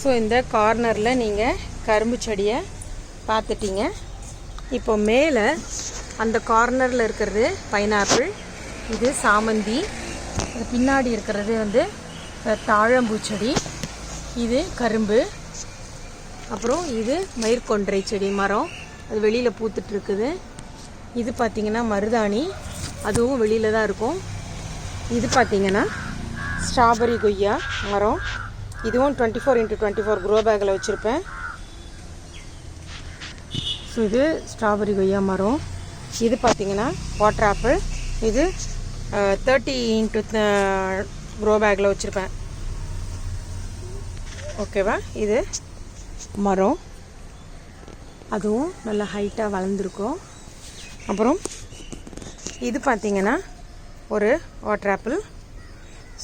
So இந்த கார்னரில் நீங்கள் கரும்பு செடியை பார்த்துட்டீங்க இப்போ மேலே அந்த கார்னரில் இருக்கிறது பைனாப்பிள் இது சாமந்தி இது பின்னாடி இருக்கிறது வந்து தாழம்பூச்செடி தாழம்பூ செடி இது கரும்பு அப்புறம் இது மயிர்கொன்றை செடி மரம் அது வெளியில் பூத்துட்ருக்குது இது பார்த்திங்கன்னா மருதாணி அதுவும் வெளியில் தான் இருக்கும். இது பார்த்திங்கன்னா ஸ்ட்ராபெரி கொய்யா மரம் இதுவும் twenty four into twenty four grow பேக்கில் வச்சுருப்பேன். ஸோ இது ஸ்ட்ராபெரி கொய்யா மரம். இது பார்த்திங்கன்னா வாட்டர் ஆப்பிள் இது தேர்ட்டி இன்ட்டு க்ரோ பேக்கில் வச்சுருப்பேன். ஓகேவா இது மரம். அதுவும் நல்லா ஹைட்டாக வளர்ந்துருக்கும். அப்புறம் இது பார்த்திங்கன்னா ஒரு வாட்டர் ஆப்பிள்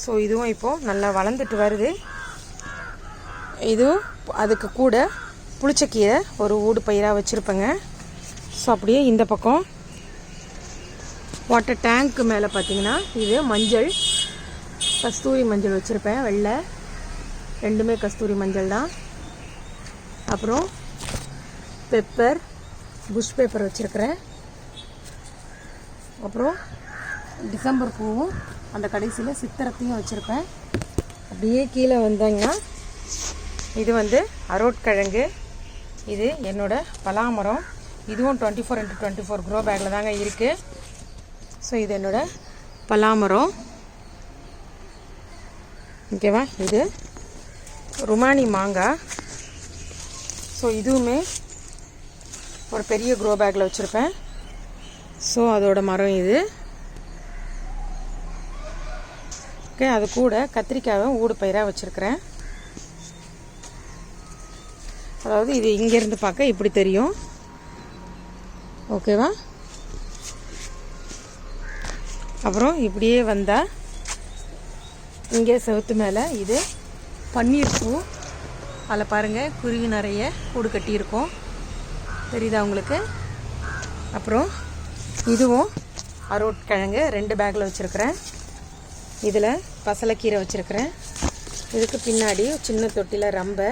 ஸோ இதுவும் இப்போது நல்லா வளர்ந்துட்டு வருது. இதுவும் அதுக்கு கூட புளிச்சக்கீரை ஒரு ஊடு பயிராக வச்சுருப்பேங்க. ஸோ அப்படியே இந்த பக்கம் வாட்டர் டேங்க்கு மேலே பார்த்தீங்கன்னா இது மஞ்சள் கஸ்தூரி மஞ்சள் வச்சுருப்பேன். வெள்ளை ரெண்டுமே கஸ்தூரி மஞ்சள் தான். அப்புறம் பெப்பர் புஷ் பேப்பர் வச்சுருக்கிறேன். அப்புறம் டிசம்பர் பூவும் அந்த கடைசியில் சித்திரத்தையும் வச்சுருப்பேன். அப்படியே கீழே வந்தாங்கன்னா இது வந்து அரோட்கிழங்கு. இது என்னோடய பலாமரம். இதுவும் twenty four into twenty four grow பேக்கில் தாங்க இருக்குது ஸோ இது என்னோடய பலாமரம். ஓகேவா இது ருமானி மாங்காய். ஸோ இதுவுமே ஒரு பெரிய க்ரோ பேக்கில் வச்சுருப்பேன். ஸோ அதோட மரம் இது. ஓகே அது கூட கத்திரிக்காவை ஊடு பயிராக வச்சுருக்கிறேன். அதாவது இது இங்கேருந்து பார்க்க இப்படி தெரியும். ஓகேவா? அப்புறம் இப்படியே வந்தால் இங்கே செவுத்து மேலே இது பன்னீர் பூ. அதில் பாருங்கள் குருவி நிறைய கூடு கட்டியிருக்கோம். தெரியுதா உங்களுக்கு? அப்புறம் இதுவும் அரோட் கிழங்கு ரெண்டு பேக்கில் வச்சுருக்கிறேன். இதில் பசலைக்கீரை வச்சுருக்கிறேன். இதுக்கு பின்னாடி சின்ன தொட்டியில் ரம்பை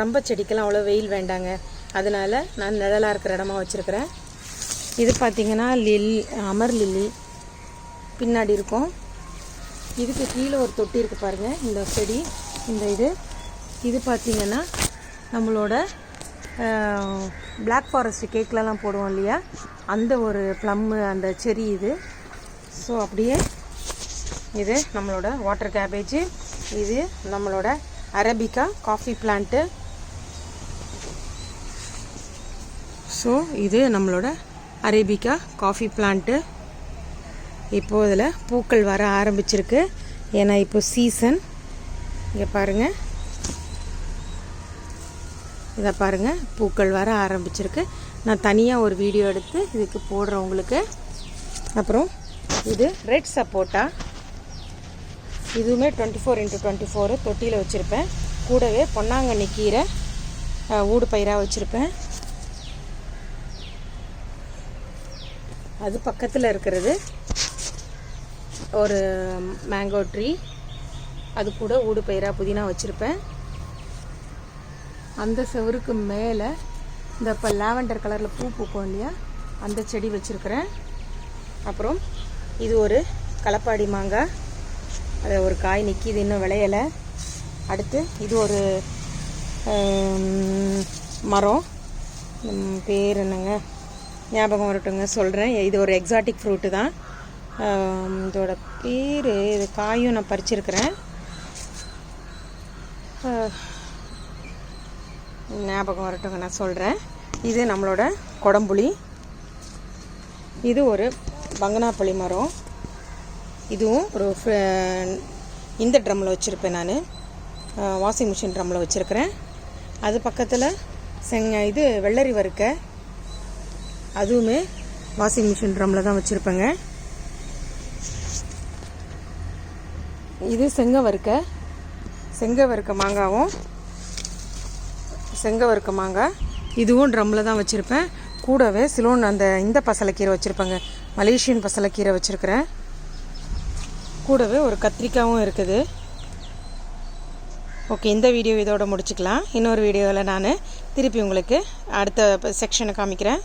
ரொம்ப செடிக்கெல்லாம் அவ்வளோ வெயில் வேண்டாங்க. அதனால் நான் நிழலாக இருக்கிற இடமா வச்சுருக்கிறேன். இது பார்த்திங்கன்னா லில் அமர் லில்லி. பின்னாடி இருக்கும். இதுக்கு கீழே ஒரு தொட்டி இருக்குது பாருங்கள் இந்த செடி இந்த இது. இது பார்த்திங்கன்னா நம்மளோட பிளாக் ஃபாரஸ்ட் கேக்லலாம் போடுவோம் இல்லையா? அந்த ஒரு ப்ளம்மு அந்த செரி இது. ஸோ அப்படியே இது நம்மளோட வாட்டர் கேபேஜு இது நம்மளோட அரபிக்கா காஃபி பிளான்ட்டு ஸோ இது நம்மளோட அரேபிக்கா காஃபி பிளான்ட்டு இப்போ இதில் பூக்கள் வர ஆரம்பிச்சிருக்கு. ஏன்னா இப்போ சீசன் இங்கே பாருங்கள் இதை பாருங்கள் பூக்கள் வர ஆரம்பிச்சிருக்கு. நான் தனியாக ஒரு வீடியோ எடுத்து இதுக்கு போடுறேன் உங்களுக்கு. அப்புறம் இது ரெட் சப்போட்டா. இதுவுமே twenty four into twenty four தொட்டியில் வச்சுருப்பேன். கூடவே பொன்னாங்கண்ணி கீரை ஊடு பயிராக வச்சுருப்பேன். அது பக்கத்தில் இருக்கிறது. ஒரு மேங்கோ ட்ரீ அது கூட ஊடு பயிராக புதினா வச்சுருப்பேன். அந்த செவருக்கு மேலே இந்த இப்போ லாவெண்டர் கலரில் பூ பூக்கும் இல்லையா? அந்த செடி வச்சுருக்கிறேன். அப்புறம் இது ஒரு களப்பாடி மாங்காய் அதில் ஒரு காய் நிற்கிது இன்னும் விளையலை. அடுத்து இது ஒரு மரம். பேர் என்னங்க? ஞாபகம் வரட்டுங்க சொல்கிறேன் இது ஒரு எக்ஸாட்டிக் ஃப்ரூட்டு தான். இதோட பேர் இது காயும் நான் பறிச்சிருக்கிறேன். ஞாபகம் வரட்டுங்க நான் சொல்கிறேன் இது நம்மளோட கொடம்புளி. இது ஒரு பங்கனாப்பள்ளி மரம். இதுவும் ஒரு இந்த ட்ரம்மில் வச்சுருப்பேன் நான். வாஷிங் மிஷின் ட்ரம்மில் வச்சுருக்கிறேன். அது பக்கத்தில் செங்க இது வெள்ளரி வறுக்க அதுவுமே வாஷிங் மிஷின் ட்ரம்மில் தான் வச்சுருப்பேங்க. இது செங்க வறுக்க செங்க வறுக்க மாங்காவும் செங்க வறுக்க மாங்காய் இதுவும் ட்ரம்மில் தான் வச்சுருப்பேன். கூடவே சிலோன் அந்த இந்த பசலைக்கீரை வச்சுருப்பேங்க. மலேசியன் பசலைக்கீரை வச்சுருக்கிறேன். கூடவே ஒரு கத்திரிக்காயும் இருக்குது. ஓகே இந்த வீடியோ இதோட முடிச்சுக்கலாம். இன்னொரு வீடியோவில் நான் திருப்பி உங்களுக்கு அடுத்த செக்ஷனை காமிக்கிறேன்.